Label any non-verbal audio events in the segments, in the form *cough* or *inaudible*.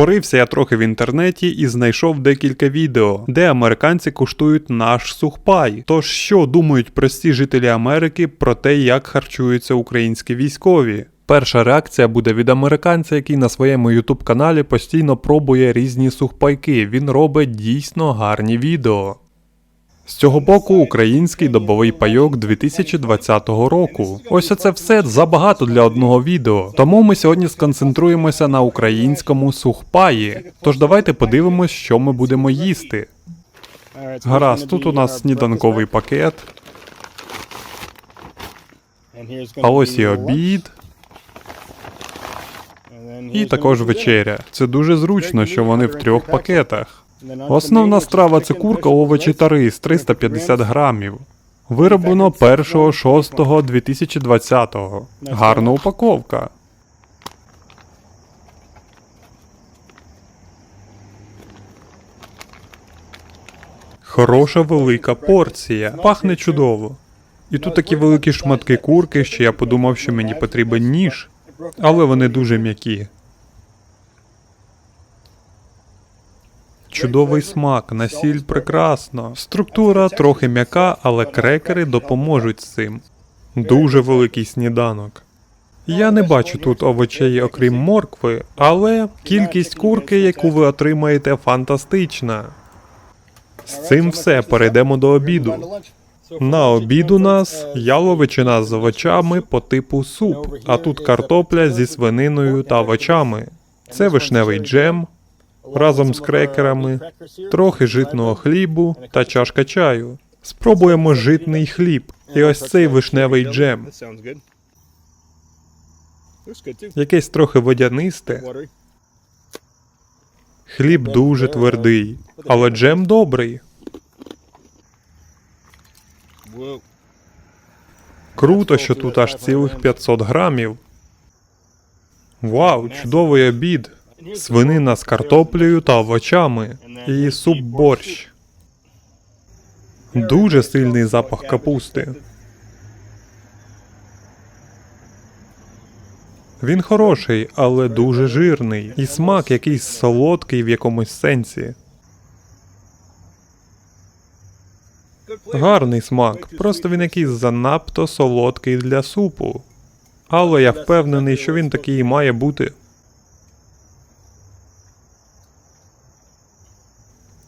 Порився я трохи в інтернеті і знайшов декілька відео, де американці куштують наш сухпай. Тож що думають прості жителі Америки про те, як харчуються українські військові? Перша реакція буде від американця, який на своєму ютуб каналі постійно пробує різні сухпайки. Він робить дійсно гарні відео. З цього боку український добовий пайок 2020 року. Ось оце все забагато для одного відео. Тому ми сьогодні сконцентруємося на українському сухпаї. Тож давайте подивимось, що ми будемо їсти. Гаразд, тут у нас сніданковий пакет, а ось і обід, і також вечеря. Це дуже зручно, що вони в трьох пакетах. Основна страва це курка, овочі та рис 350 грамів. Вироблено 1.6.2020. Гарна упаковка. Хороша велика порція. Пахне чудово. І тут такі великі шматки курки, що я подумав, що мені потрібен ніж, але вони дуже м'які. Чудовий смак, насіль прекрасно. Структура трохи м'яка, але крекери допоможуть з цим. Дуже великий сніданок. Я не бачу тут овочей, окрім моркви, але кількість курки, яку ви отримаєте, фантастична. З цим все, перейдемо до обіду. На обід у нас яловичина з овочами по типу суп, а тут картопля зі свининою та овочами. Це вишневий джем разом з крекерами, трохи житного хлібу та чашка чаю. Спробуємо житний хліб і ось цей вишневий джем. Якесь трохи водянисте. Хліб дуже твердий, але джем добрий. Круто, що тут аж цілих 500 грамів. Вау, чудовий обід. Свинина з картоплею та овочами. І суп борщ. Дуже сильний запах капусти. Він хороший, але дуже жирний. І смак якийсь солодкий в якомусь сенсі. Гарний смак, просто він якийсь занадто солодкий для супу. Але я впевнений, що він такий і має бути.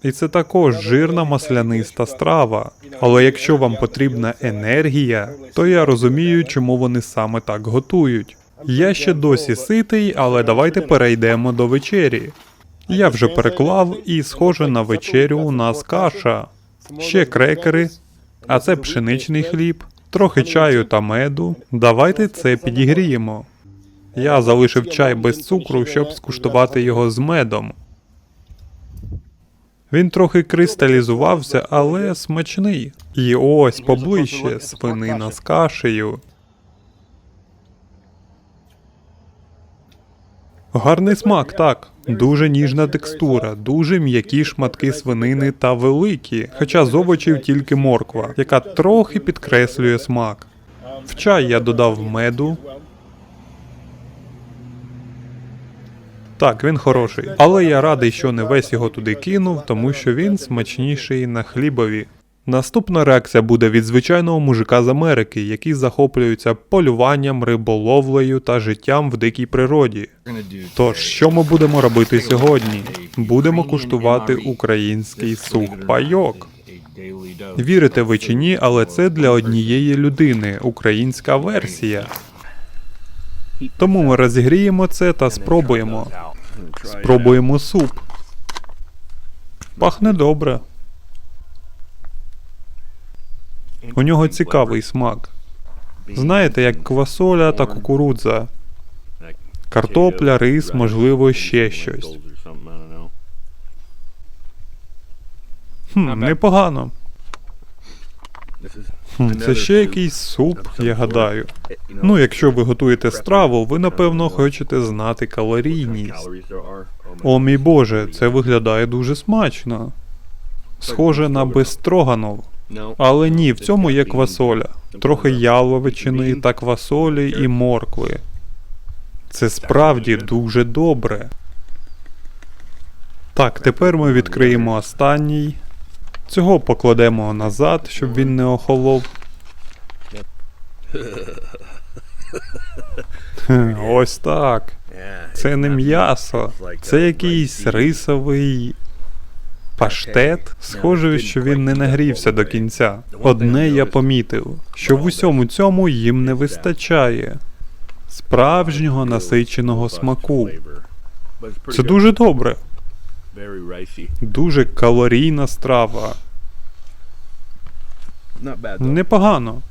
І це також жирна масляниста страва. Але якщо вам потрібна енергія, то я розумію, чому вони саме так готують. Я ще досі ситий, але давайте перейдемо до вечері. Я вже переклав і схоже на вечерю у нас каша, ще крекери, а це пшеничний хліб, трохи чаю та меду. Давайте це підігріємо. Я залишив чай без цукру, щоб скуштувати його з медом. Він трохи кристалізувався, але смачний. І ось поближче свинина з кашею. Гарний смак, так. Дуже ніжна текстура, дуже м'які шматки свинини та великі, хоча з овочів тільки морква, яка трохи підкреслює смак. В чай я додав меду. Так, він хороший. Але я радий, що не весь його туди кинув, тому що він смачніший на хлібові. Наступна реакція буде від звичайного мужика з Америки, який захоплюється полюванням, риболовлею та життям в дикій природі. Тож, що ми будемо робити сьогодні? Будемо куштувати український сухпайок. Вірите ви чи ні, але це для однієї людини українська версія. Тому ми розігріємо це та спробуємо. Спробуємо суп. Пахне добре. У нього цікавий смак. Знаєте, як квасоля та кукурудза. Картопля, рис, можливо, ще щось. Хм, непогано. Це ще якийсь суп, я гадаю. Ну, якщо ви готуєте страву, ви напевно хочете знати калорійність. О мій боже, це виглядає дуже смачно. Схоже на бестроганов. Але ні, в цьому є квасоля. Трохи яловичини та квасолі і моркви. Це справді дуже добре. Так, тепер ми відкриємо останній. Цього покладемо назад, щоб він не охолов. *laughs* Ось так. Це не м'ясо. Це якийсь рисовий паштет. Схоже, що він не нагрівся до кінця. Одне я помітив, що в усьому цьому їм не вистачає справжнього насиченого смаку. Це дуже добре, дуже калорійна страва. Непогано.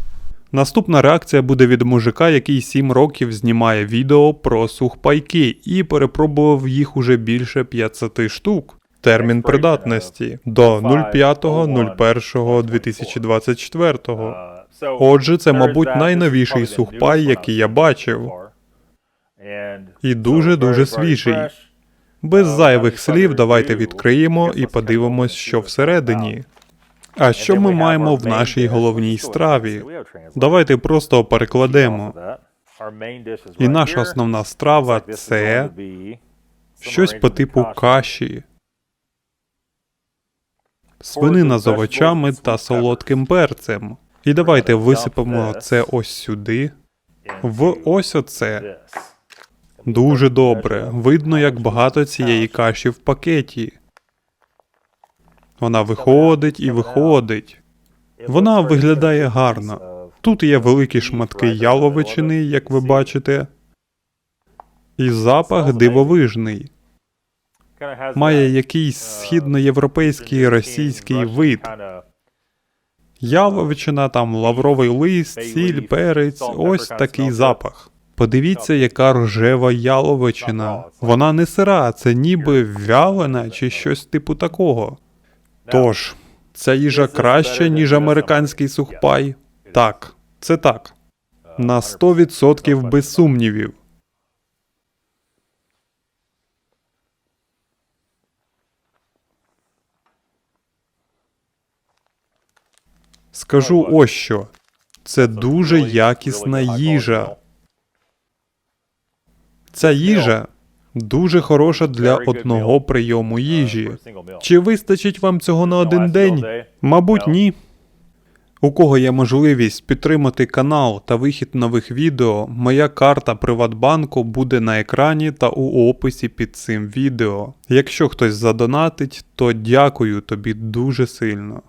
Наступна реакція буде від мужика, який 7 років знімає відео про сухпайки і перепробував їх уже більше 50 штук. Термін придатності до 05.01.2024. Отже, це, мабуть, найновіший сухпай, який я бачив. І дуже-дуже свіжий. Без зайвих слів давайте відкриємо і подивимось, що всередині. А що ми маємо в нашій головній страві? Давайте просто перекладемо. І наша основна страва це щось по типу каші, свинина з овочами та солодким перцем. І давайте висипемо це ось сюди, в ось оце. Дуже добре. Видно, як багато цієї каші в пакеті. Вона виходить і виходить. Вона виглядає гарно. Тут є великі шматки яловичини, як ви бачите. І запах дивовижний. Має якийсь східноєвропейський російський вид. Яловичина, там лавровий лист, сіль, перець, ось такий запах. Подивіться, яка рожева яловичина. Вона не сира, це ніби вялена чи щось типу такого. Тож, ця їжа краще, ніж американський сухпай? Так, це так. На 100% без сумнівів. Скажу ось що. Це дуже якісна їжа. Ця їжа дуже хороша для одного прийому їжі. Чи вистачить вам цього на один день? Мабуть, ні. У кого є можливість підтримати канал та вихід нових відео, моя карта Приватбанку буде на екрані та у описі під цим відео. Якщо хтось задонатить, то дякую тобі дуже сильно.